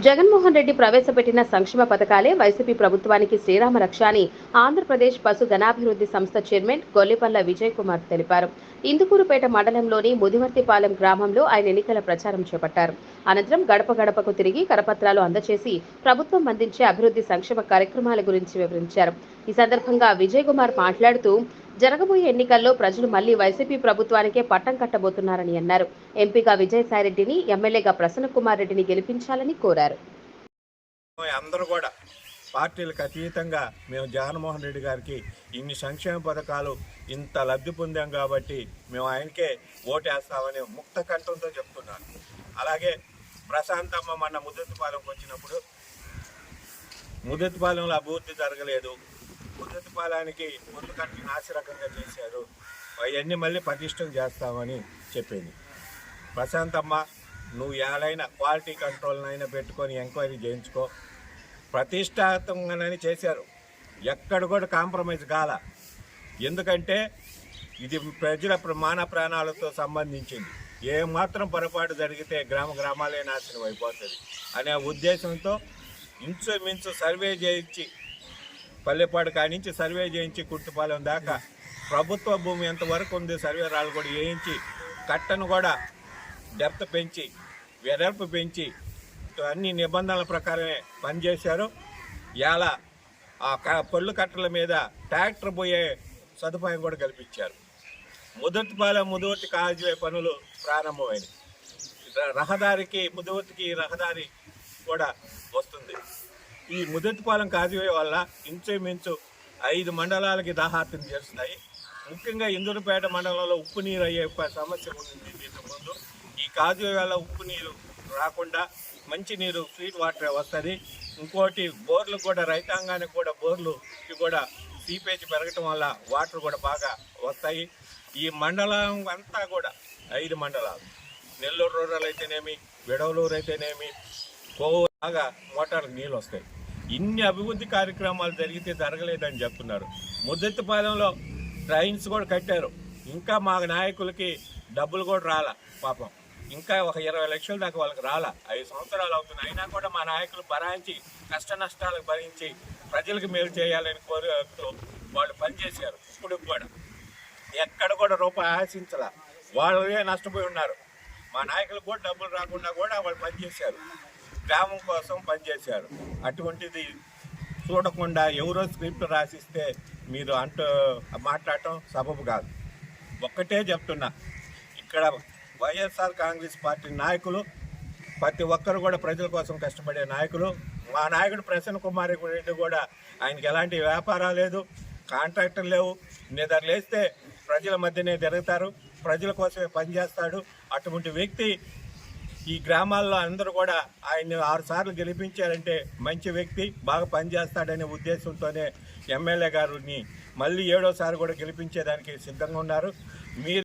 జగన్మోహన్ రెడ్డి ప్రవేశపెట్టిన సంక్షేమ పథకాలే వైసీపీ ప్రభుత్వానికి శ్రీరామ రక్ష అని ఆంధ్రప్రదేశ్ పశు ధనాభివృద్ధి సంస్థ చైర్మన్ గొల్లిపల్ల విజయ్ కుమార్ తెలిపారు. ఇందుకూరుపేట మండలంలోని ముదివర్తిపాలెం గ్రామంలో ఆయన ఎన్నికల ప్రచారం చేపట్టారు. అనంతరం గడప గడపకు తిరిగి కరపత్రాలు అందజేసి ప్రభుత్వం అందించే అభివృద్ధి సంక్షేమ కార్యక్రమాల గురించి వివరించారు. ఈ సందర్భంగా విజయ్ కుమార్ మాట్లాడుతూ జరగబోయే ఎన్నికల్లో ప్రజలు మళ్ళీ వైసీపీ ప్రభుత్వానికే పట్టం కట్టబోతున్నారని అన్నారు. ఎంపీగా విజయసాయిరెడ్డిని ఎమ్మెల్యేగా ప్రసన్న కుమార్ రెడ్డిని గెలిపించాలని కోరారు. అందరూ కూడా పార్టీలకు అతీతంగా మేము జగన్మోహన్ రెడ్డి గారికి ఇన్ని సంక్షేమ పథకాలు ఇంత లబ్ధి పొందాం కాబట్టి మేము ఆయనకే ఓటేస్తామని ముక్త కంఠంతో చెప్తున్నాను. అలాగే ప్రశాంతమ్మ మన ముద్దతిపాలెంకి వచ్చినప్పుడు ముద్దతిపాలెంలో అభివృద్ధి జరగలేదు. ప్రతిపాలానికి ముందు కట్టి నాసిరకంగా చేశారు. అవన్నీ మళ్ళీ పటిష్టం చేస్తామని చెప్పింది. ప్రశాంతమ్మ నువ్వు ఏడైనా క్వాలిటీ కంట్రోల్నైనా పెట్టుకొని ఎంక్వైరీ చేయించుకో. ప్రతిష్టాత్మకంగానే చేశారు. ఎక్కడ కూడా కాంప్రమైజ్ కాల. ఎందుకంటే ఇది ప్రజల మాన ప్రాణాలతో సంబంధించింది. ఏమాత్రం పొరపాటు జరిగితే గ్రామ గ్రామాలే నాశనం అయిపోతుంది అనే ఉద్దేశంతో ఇంచుమించు సర్వే చేయించి పల్లెపాడు కానించి సర్వే చేయించి కుట్టుపాలెం దాకా ప్రభుత్వ భూమి ఎంతవరకు ఉంది సర్వే రాళ్ళు కూడా వేయించి కట్టను కూడా డెప్త్ పెంచి వెడల్పు పెంచి అన్ని నిబంధనల ప్రకారమే పనిచేశారు. ఇలా ఆ క- పళ్ళు కట్టల మీద ట్రాక్టర్ పోయే సదుపాయం కూడా కల్పించారు. ముదటిపాలెం ముదువతి కాజువే పనులు ప్రారంభమైనవి రహదారికి ముదువతికి రహదారి కూడా వస్తుంది. ఈ ముదటిపాలెం కాజువే వల్ల ఇంచుమించు ఐదు మండలాలకి దాహార్తం చేస్తున్నాయి. ముఖ్యంగా ఇందులపేట మండలంలో ఉప్పు నీరు అయ్యే సమస్య ఉంది ఇంతకుముందు ముందు. ఈ కాజువే వల్ల ఉప్పు నీరు రాకుండా మంచి నీరు స్వీట్ వాటర్ వస్తుంది. ఇంకోటి బోర్లు కూడా రైతాంగానికి కూడా బోర్లు కూడా సీపేజ్ పెరగటం వల్ల వాటర్ కూడా బాగా వస్తాయి. ఈ మండలం అంతా కూడా ఐదు మండలాలు. నెల్లూరు రూరల్ అయితేనేమి విడవలూరు అయితేనేమి కోవు బాగా మోటార్ నీళ్ళు వస్తాయి. ఇన్ని అభివృద్ధి కార్యక్రమాలు జరిగితే జరగలేదని చెప్తున్నారు. ముద్దెత్తిపాలెంలో ట్రైన్స్ కూడా కట్టారు. ఇంకా మా నాయకులకి డబ్బులు కూడా రాలా పాపం. ఇంకా ఒక ఇరవై లక్షల దాకా వాళ్ళకి రాలా. ఐదు సంవత్సరాలు అవుతుంది. అయినా కూడా మా నాయకులు భరాయించి కష్ట నష్టాలకు భరించి ప్రజలకు మేలు చేయాలని కోరుతూ వాళ్ళు పనిచేశారు. ఇప్పుడు కూడా ఎక్కడ కూడా రూపాయి ఆశించలా. వాళ్ళే నష్టపోయి ఉన్నారు. మా నాయకులు కూడా డబ్బులు రాకుండా కూడా వాళ్ళు పనిచేశారు. గ్రామం కోసం పనిచేశారు. అటువంటిది చూడకుండా ఎవరో స్క్రిప్ట్ రాసిస్తే మీరు అంటూ మాట్లాడటం సబబు కాదు. ఒక్కటే చెప్తున్నా ఇక్కడ వైఎస్ఆర్ కాంగ్రెస్ పార్టీ నాయకులు ప్రతి ఒక్కరు కూడా ప్రజల కోసం కష్టపడే నాయకులు మా నాయకుడు ప్రసన్న కుమార్ రెడ్డి కూడా ఆయనకి ఎలాంటి వ్యాపారాలు లేదు కాంట్రాక్టర్ లేవు నిద్ర లేస్తే ప్రజల మధ్యనే తిరుగుతారు ప్రజల కోసమే పనిచేస్తాడు. అటువంటి వ్యక్తి ఈ గ్రామాల్లో అందరూ కూడా ఆయన్ని ఆరు సార్లు గెలిపించారంటే మంచి వ్యక్తి బాగా పనిచేస్తాడనే ఉద్దేశంతోనే ఎమ్మెల్యే గారిని మళ్ళీ ఏడోసారి కూడా గెలిపించేదానికి సిద్ధంగా ఉన్నారు. మీరు